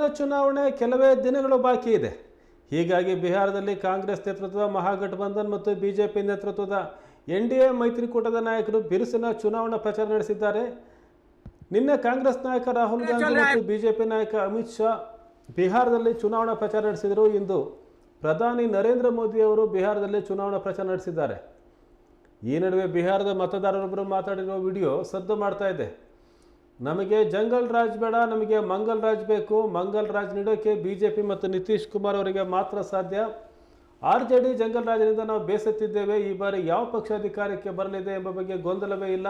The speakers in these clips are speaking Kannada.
ಬಿಹಾರದ ಚುನಾವಣೆ ಕೆಲವೇ ದಿನಗಳು ಬಾಕಿ ಇದೆ. ಹೀಗಾಗಿ ಬಿಹಾರದಲ್ಲಿ ಕಾಂಗ್ರೆಸ್ ನೇತೃತ್ವದ ಮಹಾಗಠಬಂಧನ್ ಮತ್ತು ಬಿಜೆಪಿ ನೇತೃತ್ವದ ಎನ್ ಡಿ ಎ ಮೈತ್ರಿಕೂಟದ ನಾಯಕರು ಬಿರುಸಿನ ಚುನಾವಣಾ ಪ್ರಚಾರ ನಡೆಸಿದ್ದಾರೆ. ನಿನ್ನೆ ಕಾಂಗ್ರೆಸ್ ನಾಯಕ ರಾಹುಲ್ ಗಾಂಧಿ ಮತ್ತು ಬಿಜೆಪಿ ನಾಯಕ ಅಮಿತ್ ಶಾ ಬಿಹಾರದಲ್ಲಿ ಚುನಾವಣಾ ಪ್ರಚಾರ ನಡೆಸಿದರು. ಇಂದು ಪ್ರಧಾನಿ ನರೇಂದ್ರ ಮೋದಿ ಅವರು ಬಿಹಾರದಲ್ಲಿ ಚುನಾವಣಾ ಪ್ರಚಾರ ನಡೆಸಿದ್ದಾರೆ. ಈ ನಡುವೆ ಬಿಹಾರದ ಮತದಾರರೊಬ್ಬರು ಮಾತಾಡಿರುವ ವಿಡಿಯೋ ಸದ್ದು ಮಾಡ್ತಾ ಇದೆ. ನಮಗೆ ಜಂಗಲ್ ರಾಜ್ ಬೇಡ, ನಮಗೆ ಮಂಗಲ್ ರಾಜ್ ಬೇಕು. ಮಂಗಲ್ ರಾಜ್ ನೀಡೋಕ್ಕೆ ಬಿ ಜೆ ಪಿ ಮತ್ತು ನಿತೀಶ್ ಕುಮಾರ್ ಅವರಿಗೆ ಮಾತ್ರ ಸಾಧ್ಯ. ಆರ್ ಜೆ ಡಿ ಜಂಗಲ್ ರಾಜ್ನಿಂದ ನಾವು ಬೇಸತ್ತಿದ್ದೇವೆ. ಈ ಬಾರಿ ಯಾವ ಪಕ್ಷ ಅಧಿಕಾರಕ್ಕೆ ಬರಲಿದೆ ಎಂಬ ಬಗ್ಗೆ ಗೊಂದಲವೇ ಇಲ್ಲ.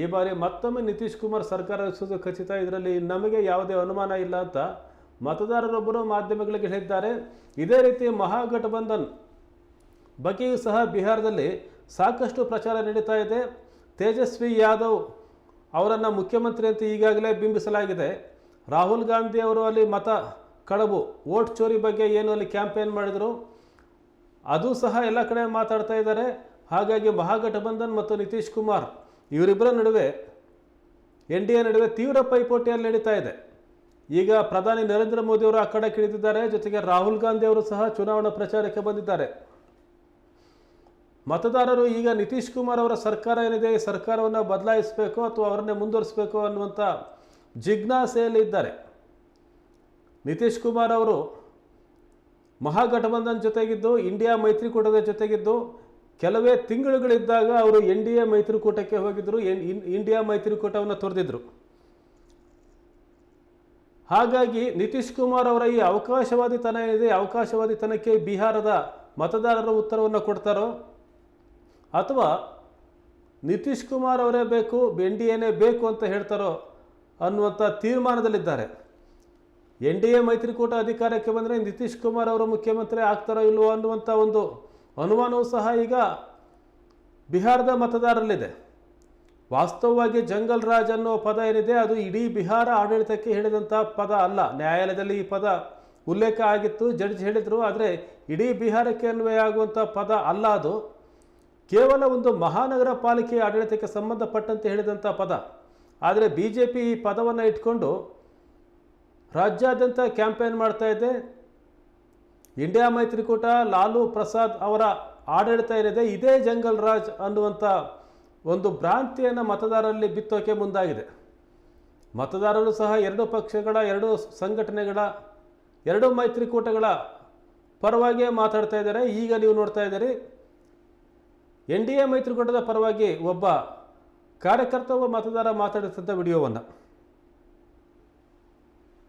ಈ ಬಾರಿ ಮತ್ತೊಮ್ಮೆ ನಿತೀಶ್ ಕುಮಾರ್ ಸರ್ಕಾರ ರಚಿಸೋದು ಖಚಿತ. ಇದರಲ್ಲಿ ನಮಗೆ ಯಾವುದೇ ಅನುಮಾನ ಇಲ್ಲ ಅಂತ ಮತದಾರರೊಬ್ಬರು ಮಾಧ್ಯಮಗಳಿಗೆ ಹೇಳಿದ್ದಾರೆ. ಇದೇ ರೀತಿ ಮಹಾಗಠಬಂಧನ್ ಬಗ್ಗೆಯೂ ಸಹ ಬಿಹಾರದಲ್ಲಿ ಸಾಕಷ್ಟು ಪ್ರಚಾರ ನಡೀತಾ ಇದೆ. ತೇಜಸ್ವಿ ಯಾದವ್ ಅವರನ್ನು ಮುಖ್ಯಮಂತ್ರಿ ಅಂತ ಈಗಾಗಲೇ ಬಿಂಬಿಸಲಾಗಿದೆ. ರಾಹುಲ್ ಗಾಂಧಿ ಅವರು ಅಲ್ಲಿ ಮತ ಕಳವು, ವೋಟ್ ಚೋರಿ ಬಗ್ಗೆ ಏನು ಅಲ್ಲಿ ಕ್ಯಾಂಪೇನ್ ಮಾಡಿದರು, ಅದು ಸಹ ಎಲ್ಲ ಕಡೆ ಮಾತಾಡ್ತಾ ಇದ್ದಾರೆ. ಹಾಗಾಗಿ ಮಹಾಗಠಬಂಧನ್ ಮತ್ತು ನಿತೀಶ್ ಕುಮಾರ್ ಇವರಿಬ್ಬರ ನಡುವೆ, ಎನ್ ಡಿ ಎ ನಡುವೆ ತೀವ್ರ ಪೈಪೋಟಿಯಲ್ಲಿ ನಡೀತಾ ಇದೆ. ಈಗ ಪ್ರಧಾನಿ ನರೇಂದ್ರ ಮೋದಿ ಅವರು ಆ ಕಡೆ ಕಿಳಿದಿದ್ದಾರೆ, ಜೊತೆಗೆ ರಾಹುಲ್ ಗಾಂಧಿ ಅವರು ಸಹ ಚುನಾವಣಾ ಪ್ರಚಾರಕ್ಕೆ ಬಂದಿದ್ದಾರೆ. ಮತದಾರರು ಈಗ ನಿತೀಶ್ ಕುಮಾರ್ ಅವರ ಸರ್ಕಾರ ಏನಿದೆ, ಈ ಸರ್ಕಾರವನ್ನು ಬದಲಾಯಿಸಬೇಕು ಅಥವಾ ಅವರನ್ನೇ ಮುಂದುವರಿಸಬೇಕು ಅನ್ನುವಂಥ ಜಿಜ್ಞಾಸೆಯಲ್ಲಿ ಇದ್ದಾರೆ. ನಿತೀಶ್ ಕುಮಾರ್ ಅವರು ಮಹಾಗಠಬಂಧನ್ ಜೊತೆಗಿದ್ದು, ಇಂಡಿಯಾ ಮೈತ್ರಿಕೂಟದ ಜೊತೆಗಿದ್ದು, ಕೆಲವೇ ತಿಂಗಳುಗಳಿದ್ದಾಗ ಅವರು ಎನ್ ಡಿ ಎ ಮೈತ್ರಿಕೂಟಕ್ಕೆ ಹೋಗಿದ್ದರು ಇಂಡಿಯಾ ಮೈತ್ರಿಕೂಟವನ್ನು ತೊರೆದಿದ್ರು. ಹಾಗಾಗಿ ನಿತೀಶ್ ಕುಮಾರ್ ಅವರ ಈ ಅವಕಾಶವಾದಿತನ ಏನಿದೆ ಅವಕಾಶವಾದಿತನಕ್ಕೆ ಬಿಹಾರದ ಮತದಾರರ ಉತ್ತರವನ್ನು ಕೊಡ್ತಾರೋ ಅಥವಾ ನಿತೀಶ್ ಕುಮಾರ್ ಅವರೇ ಬೇಕು, ಎನ್ ಡಿ ಎನೇ ಬೇಕು ಅಂತ ಹೇಳ್ತಾರೋ ಅನ್ನುವಂಥ ತೀರ್ಮಾನದಲ್ಲಿದ್ದಾರೆ. ಎನ್ ಡಿ ಎ ಮೈತ್ರಿಕೂಟ ಅಧಿಕಾರಕ್ಕೆ ಬಂದರೆ ನಿತೀಶ್ ಕುಮಾರ್ ಅವರು ಮುಖ್ಯಮಂತ್ರಿ ಆಗ್ತಾರೋ ಇಲ್ವೋ ಅನ್ನುವಂಥ ಒಂದು ಅನುಮಾನವೂ ಸಹ ಈಗ ಬಿಹಾರದ ಮತದಾರರಲ್ಲಿದೆ. ವಾಸ್ತವವಾಗಿ ಜಂಗಲ್ ರಾಜ್ ಅನ್ನೋ ಪದ ಏನಿದೆ, ಅದು ಇಡೀ ಬಿಹಾರ ಆಡಳಿತಕ್ಕೆ ಹೇಳಿದಂಥ ಪದ ಅಲ್ಲ. ನ್ಯಾಯಾಲಯದಲ್ಲಿ ಈ ಪದ ಉಲ್ಲೇಖ ಆಗಿತ್ತು, ಜಡ್ಜ್ ಹೇಳಿದರು, ಆದರೆ ಇಡೀ ಬಿಹಾರಕ್ಕೆ ಅನ್ವಯ ಆಗುವಂಥ ಪದ ಅಲ್ಲ ಅದು. ಕೇವಲ ಒಂದು ಮಹಾನಗರ ಪಾಲಿಕೆ ಆಡಳಿತಕ್ಕೆ ಸಂಬಂಧಪಟ್ಟಂತೆ ಹೇಳಿದಂಥ ಪದ. ಆದರೆ ಬಿ ಜೆ ಪಿ ಈ ಪದವನ್ನು ಇಟ್ಕೊಂಡು ರಾಜ್ಯಾದ್ಯಂತ ಕ್ಯಾಂಪೇನ್ ಮಾಡ್ತಾ ಇದೆ. ಇಂಡಿಯಾ ಮೈತ್ರಿಕೂಟ, ಲಾಲು ಪ್ರಸಾದ್ ಅವರ ಆಡಳಿತ ಏನಿದೆ, ಇದೇ ಜಂಗಲ್ ರಾಜ್ ಅನ್ನುವಂಥ ಒಂದು ಭ್ರಾಂತಿಯನ್ನು ಮತದಾರರಲ್ಲಿ ಬಿತ್ತೋಕೆ ಮುಂದಾಗಿದೆ. ಮತದಾರರು ಸಹ ಎರಡು ಪಕ್ಷಗಳ, ಎರಡು ಸಂಘಟನೆಗಳ, ಎರಡು ಮೈತ್ರಿಕೂಟಗಳ ಪರವಾಗಿಯೇ ಮಾತಾಡ್ತಾ ಇದ್ದಾರೆ. ಈಗ ನೀವು ನೋಡ್ತಾ ಇದ್ದೀರಿ ಎನ್ ಡಿ ಎ ಮೈತ್ರಿಕೂಟದ ಪರವಾಗಿ ಒಬ್ಬ ಕಾರ್ಯಕರ್ತ ಮತದಾರ ಮಾತಾಡುತ್ತಿದ್ದ ವಿಡಿಯೋವನ್ನು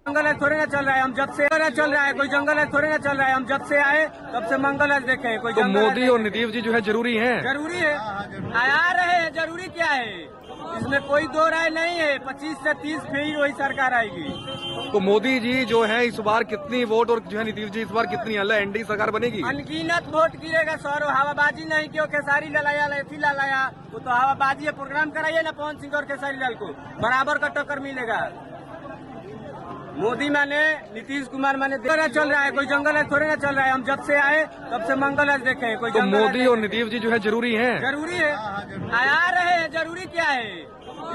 जंगल है थोड़े ना चल रहा है हम जब से चल रहा है कोई जंगल है थोड़े ना चल रहा है हम जब से आए तब से मंगल है देखे कोई तो मोदी और नीतीश जी जो है ज़रूरी है। ज़रूरी है। आ रहे हैं ज़रूरी क्या है? इसमें कोई दो राय नहीं है पच्चीस से तीस फिर वही सरकार आएगी। तो मोदी जी जो है इस बार कितनी वोट और जो है नीतीश जी इस बार कितनी अल्लाह एनडी सरकार बनेगी? अनगिनत वोट गिरेगा सौर हवाबाजी नहीं क्यों खेसारी ललाया लथी ललाया वो तो हवाबाजी है प्रोग्राम कराइए ना पवन सिंह और खेसारी लाल को। बराबर का टक्कर मिलेगा। मोदी माने नीतीश कुमार माने चल रहा है कोई जंगल है थोड़े ना चल रहा है हम जब से आए तब से मंगल देखे हैं। कोई तो मोदी और नीतीश जी जो है ज़रूरी है। ज़रूरी है। आ रहे हैं ज़रूरी क्या है?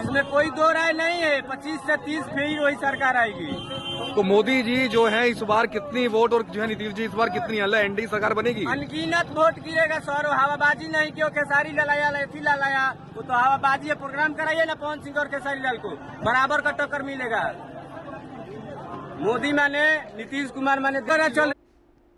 इसमें कोई दो राय नहीं है पच्चीस से तीस फिर वही सरकार आएगी। तो मोदी जी जो है इस बार कितनी वोट और जो है नीतीश जी इस बार कितनी अल्लाह एनडी सरकार बनेगी? अनगिनत वोट गिरेगा सर हवाबाजी नहीं क्यों खेसारी ललाया लथी ललाया वो तो हवाबाजी है प्रोग्राम कराइए ना पवन सिंह और खेसारी लाल को। बराबर का टक्कर मिलेगा। મોદી માને નીતિશ કુમાર માને દ્વારા ચાલ